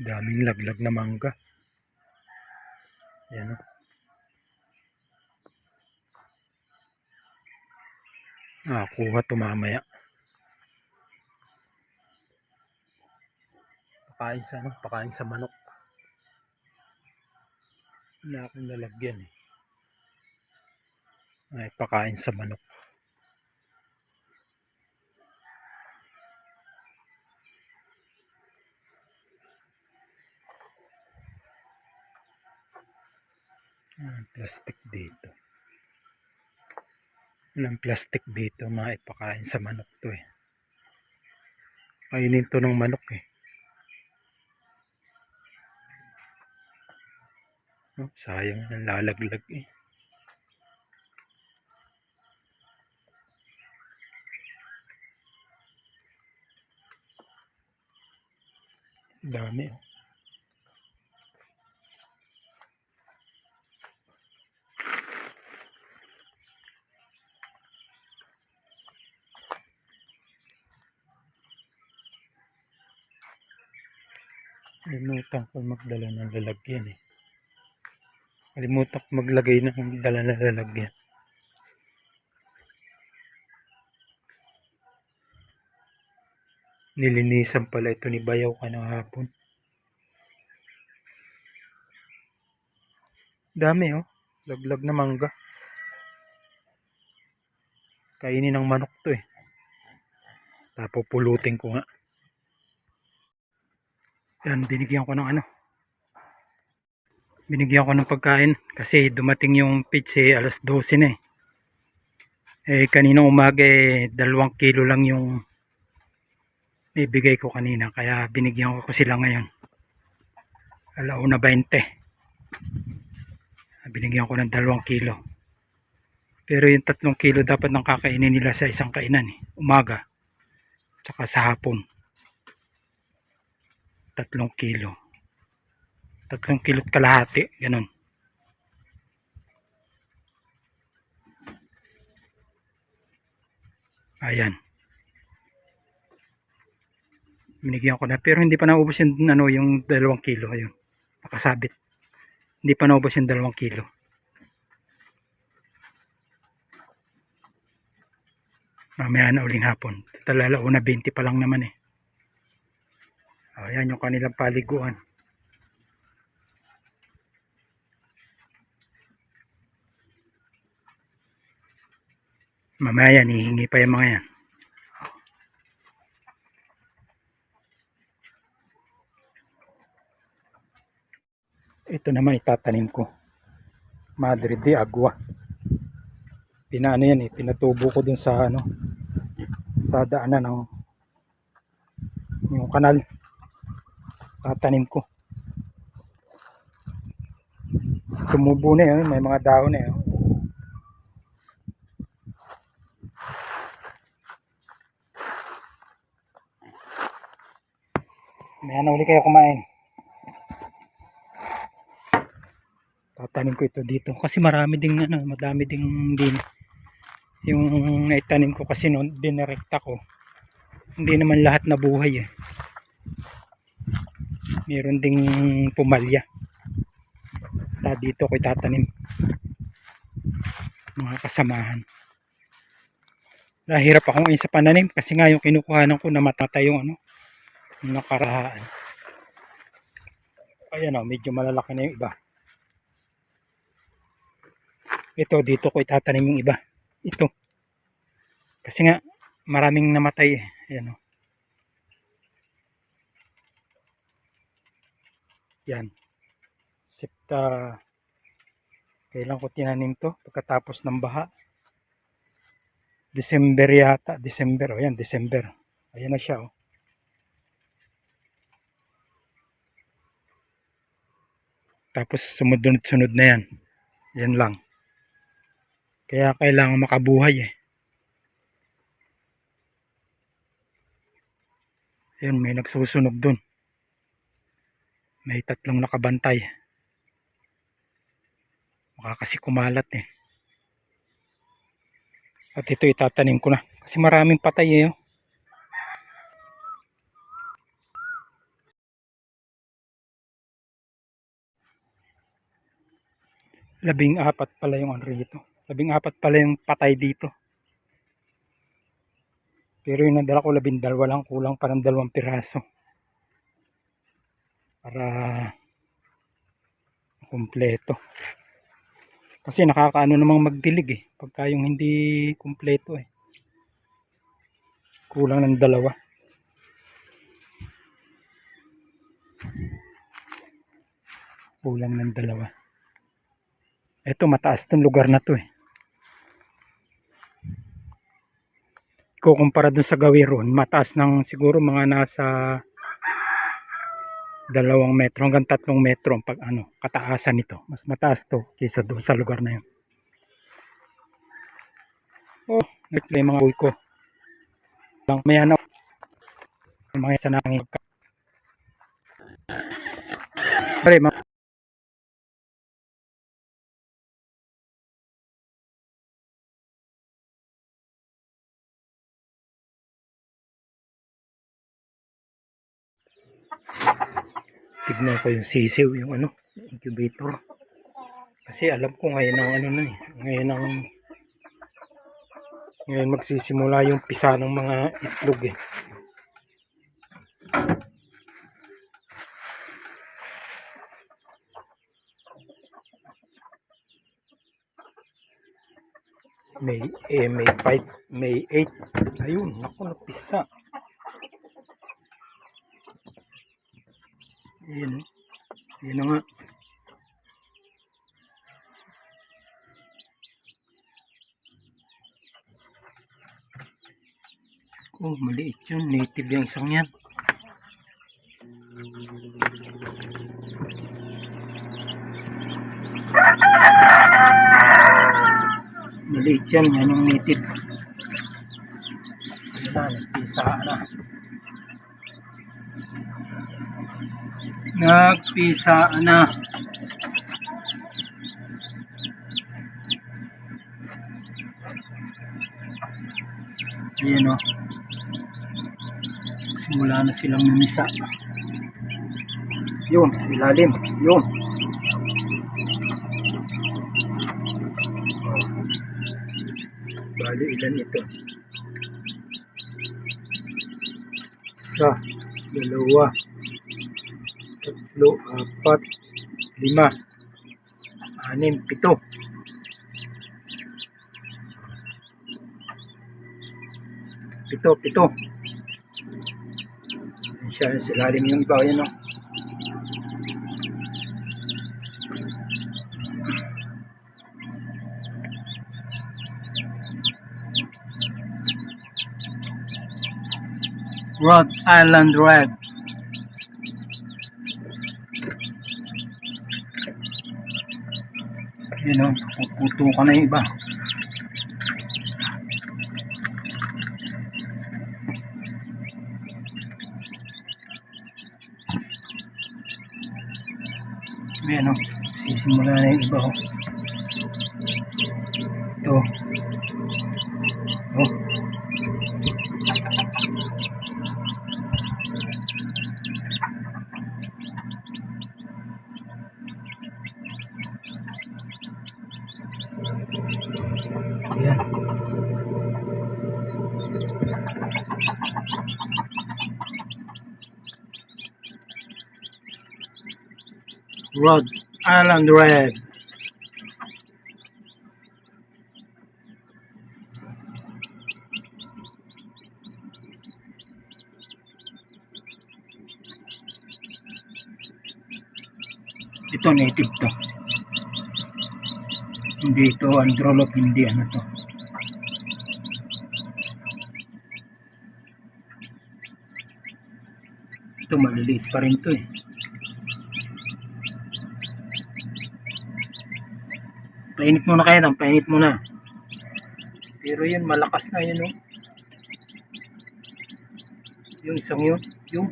Daming laglag na mangga. Yan o. Nakakuha to mamaya. Pakain sa ano? Pakain sa manok. Wala akong lalagyan eh. Ay, pakain sa manok. Ah, plastic dito. Walang plastic dito, mga ipakain sa manok to eh. Kainin to ng manok eh. Oh, sayang, lalaglag eh. Dami oh. Kalimutan ko magdala ng lalagyan eh. Kalimutan ko maglagay ng dala ng lalagyan. Nilinisan pala ito ni Bayaw kanang hapon. Dami oh. Laglag na mangga. Kainin ng manok to eh. Tapopulutin ko nga. Yan, binigyan ko ng ano. Binigyan ko ng pagkain kasi dumating yung pizza eh, alas 12 na eh. Eh, kanina umaga eh, dalawang kilo lang yung ibigay ko kanina. Kaya binigyan ko sila ngayon. Alauna 20. Binigyan ko ng dalawang kilo. Pero yung tatlong kilo dapat nang kakainin nila sa isang kainan eh. Umaga. Tsaka sa hapon. Tatlong kilo. Tatlong kilot kalahati. Ganun. Ayan. Binigyan ko na. Pero hindi pa naubos yung, ano, yung dalawang kilo. Ayun. Nakasabit. Hindi pa naubos yung dalawang kilo. Mamaya na uling hapon. Talala una 20 pa lang naman eh. Ayan yung kanilang paliguan. Mamaya yan, hihingi pa yung mga yan. Ito naman itatanim ko. Madre de Agua. Pinaano yan eh, pinatubo ko dun sa ano, sa daanan ng yung kanal. Tatanim ko. Tumubo na yun, may mga dahon na yun. May ano uli kayo kumain. Tatanim ko ito dito kasi marami ding ano, madami ding din yung naitanim ko kasi noon dinirekta ko. Hindi naman lahat nabuhay eh. Meron ding pumalya. Ta dito ko itatanim. Mga kasamahan. Nahirap ako ngayon sa pananim kasi nga yung kinukuhanan ko namatay yung ano, yung nakarahaan. Ayan o, medyo malalaki na yung iba. Ito, dito ko itatanim yung iba. Ito. Kasi nga, maraming namatay eh. Ayan o. Yan. Septa, kailan ko tinanim to? Pagkatapos ng baha. December yata. December. O yan, December. Ayan na siya o. Tapos sumunod-sunod na yan. Yan lang. Kaya kailangan makabuhay eh. Yan, may nagsusunog dun may tatlong nakabantay. Baka kasi kumalat eh. At ito itatanim ko na. Kasi maraming patay eh oh. labing apat pala yung ano rito. Labing apat pala yung patay dito. Pero yung nadala ko labing dalawa lang kulang parang dalawang piraso. Para kumpleto. Kasi nakakaano namang magdilig eh. Pagka yung hindi kumpleto eh. Kulang ng dalawa. Kulang ng dalawa. Ito mataas tong lugar na to eh. Kukumpara dun sa Gawiron, mataas ng siguro mga nasa dalawang metro hanggang tatlong metro ang pag ano, kataasan nito. Mas mataas to kaysa doon sa lugar na yun. Oh, nagplay mga buhay ko. Lang may ano, may mga isa nanging Pare, ma- tignan ko yung sisiw, yung ano, incubator. Kasi alam ko ngayon ang ano na eh, ngayon ang ngayon magsisimula yung pisa ng mga itlog eh. May eh, may 5, may 8. Ayun, naku, napisa. Ayan oh. Ayan na nga. Oh, maliit yun. Native yung isang yan. Maliit yan. Yan yung native. Ayan nagpisa na. Nagpisa na. Ayan o. Simula na silang numisa. Yun, sa ilalim. Yun. Bali, ilan ito? Isa, dalawa, tatlo, apat, lima, anim, pito. Pito, pito. Siya, silalim yung iba. Ayan o. Rhode Island Red. Yun o, puputo ka na yung iba. Ayan o, sisimula na yung iba o. Ito. Oh. Rhode Island Red. Ito native to. Hindi ito androlog, hindi ano to. Ito maliliit pa rin to eh. Painit muna kayo ng painit muna. Pero yun, malakas na yun oh. Yung isang yun, yung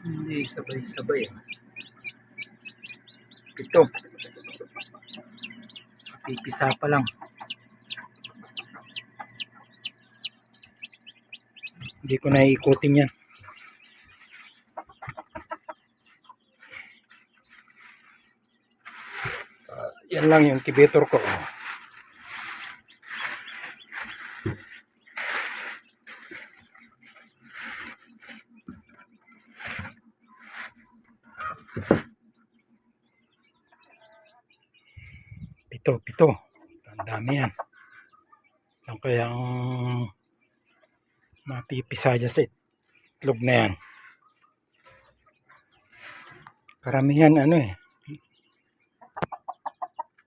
Hindi, sabay-sabay. ah. Pito. Pipisa pa lang. Hindi ko na iikutin yan. Ah, yan lang yung incubator ko. Pito, pito. Ang dami yan. Ang kayang mapipisa dyan sa itlog na yan. Karamihan ano eh.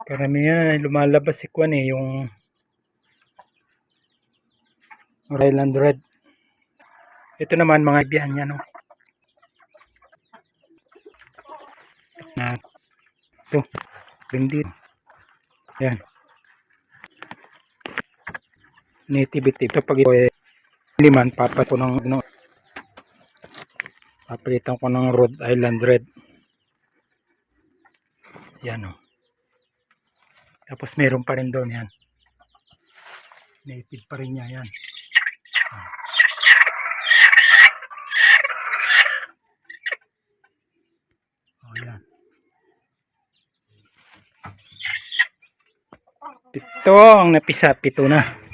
Karamihan ay lumalabas si Kwan eh, yung Ryland Red. Ito naman mga ibihan niya no. Na ito, bindit. Yan. Nativity. Ito pag ito eh, liman, papat ko ng ano, papalitan ko ng Rhode Island Red. Yan o. Tapos meron pa rin doon yan. Native pa rin niya yan. Ah. Oh, yan. Pito ang napisa. Pito na.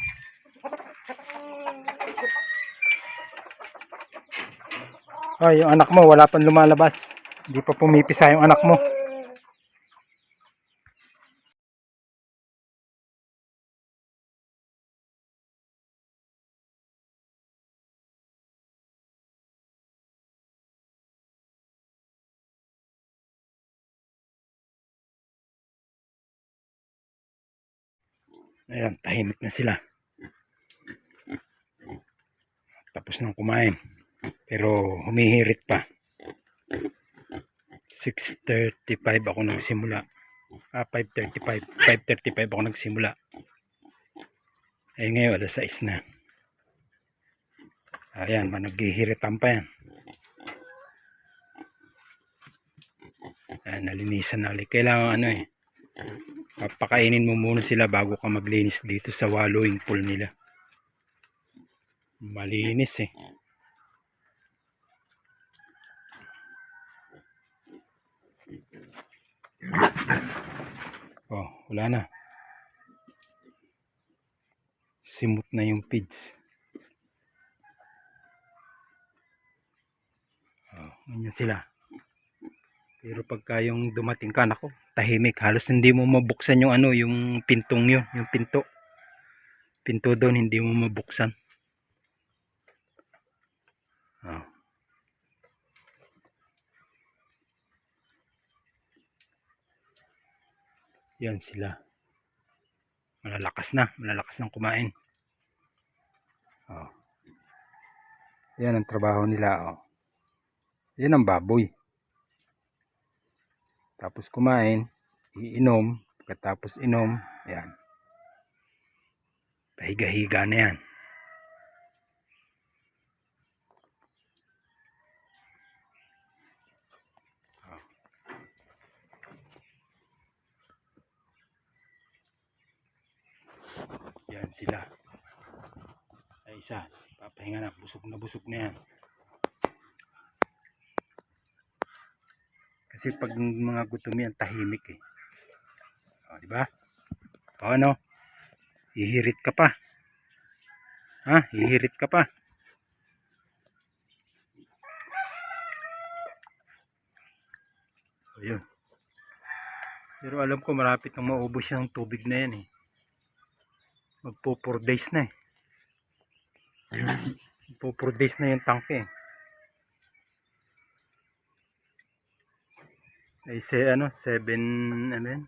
Ay, yung anak mo, wala pang lumalabas. Hindi pa pumipisa yung anak mo. Ayan, tahimik na sila. Tapos nang kumain. Pero humihirit pa. 6.35 ako nagsimula. Ah, 5.35. 5.35 ako nagsimula. Eh ngayon, alas 6 na. Ayan, managhihiritan pa yan. Ayan, nalinisan na ulit. Kailangan ano eh. Papakainin mo muna sila bago ka maglinis dito sa wallowing pool nila. Malinis eh. Oh, wala na. Simot na yung pids. Oh, ganyan sila. Pero pagka yung dumating ka, nako, tahimik. Halos hindi mo mabuksan yung ano, yung pintong yun, yung pinto. Pinto doon, hindi mo mabuksan. Yan sila. Malalakas na, malalakas ng kumain. Oh. Yan ang trabaho nila, oh. Yan ang baboy. Tapos kumain, iinom, pagkatapos inom, yan. Pahiga-higa na yan. Yan sila. Ay isa, papahinga na, busog na busog na yan. Kasi pag mga gutom yan, tahimik eh. O, di ba? O ano? Hihirit ka pa. Ha? Hihirit ka pa. O, yun. Pero alam ko marapit nang maubos yung tubig na yan eh. Magpo 4 days na eh. Magpo 4 days na yung tanke eh. ay se ano 7 ano yun?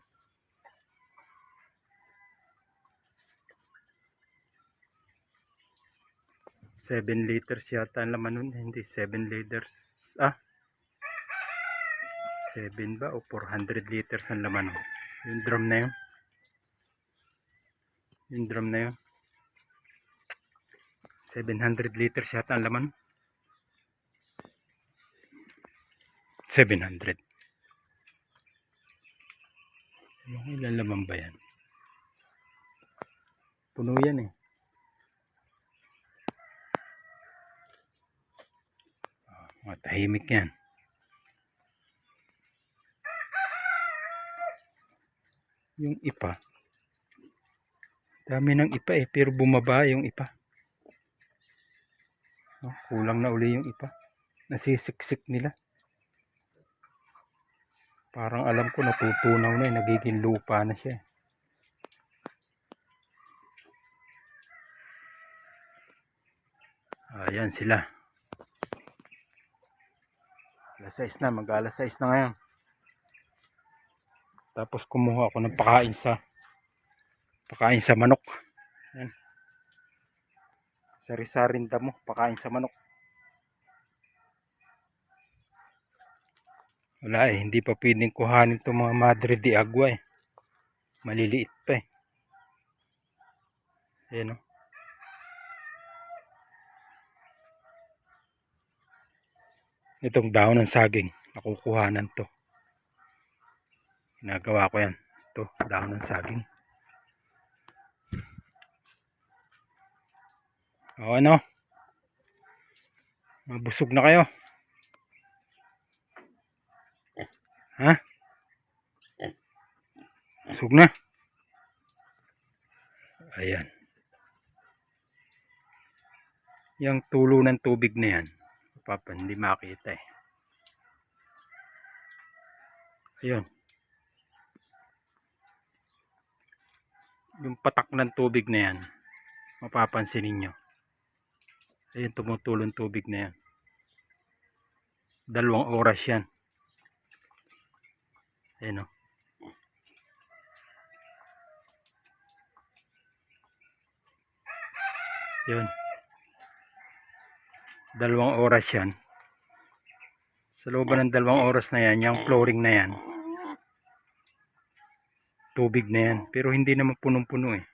Seven liters yata ang laman nun. Hindi, 7 liters. Ah, 7 ba o 400 liters ang laman nun. Yung drum na yun. Yung drum na yun. 700 liters yata ang laman. 700. Yung ilan laman ba yan? Puno yan eh. Tahimik yan. Yung ipa. Dami ng ipa eh, pero bumaba yung ipa. Oh, kulang na uli yung ipa. Nasisiksik nila. Parang alam ko natutunaw na eh, nagiging lupa na siya. eh. Ayan sila. Alas 6 na, mag alas 6 na ngayon. Tapos kumuha ako ng pakain sa pakain sa manok. Yan. Sari-saring damo, pakain sa manok. Wala eh, hindi pa pwedeng kuhanin itong mga madre de agua eh. Maliliit pa eh. Ayan o. Itong dahon ng saging, nakukuhanan to. Ginagawa ko yan. Ito, dahon ng saging. O ano? Mabusog na kayo. Ha? Busog na. Ayan. Yung tulo ng tubig na yan. Papa, hindi makita eh. Ayun. Yung patak ng tubig na yan. Mapapansin ninyo. Ayun, tumutulong tubig na yan. Dalawang oras yan. Ayun o. Yun. Dalawang oras yan. Sa loob ng dalawang oras na yan, yung flooring na yan, tubig na yan. Pero hindi naman punong-puno eh.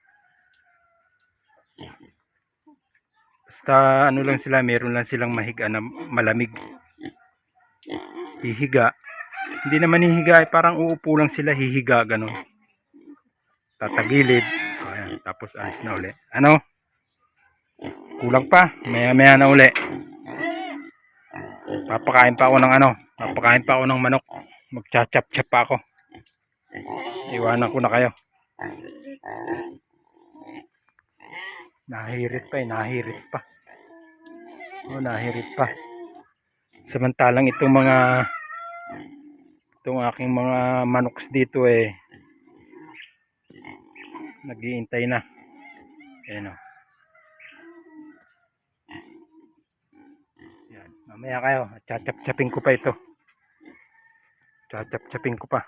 Basta ano lang sila, meron lang silang mahiga na malamig. Hihiga. Hindi naman hihiga, eh, parang uupo lang sila hihiga, gano'n. Tatagilid. Ayan, tapos alis na uli. Ano? Kulang pa. Maya maya na uli. Papakain pa ako ng ano. Papakain pa ako ng manok. Magchachap-chap pa ako. Iwanan ko na kayo. Nahirit pa eh. Nahirit pa. Oh, nahirit pa. Samantalang itong mga itong aking mga manoks dito eh nagiintay na. Ayan o. Yan. Mamaya kayo. Chachap-chapin ko pa ito. Chachap-chapin ko pa.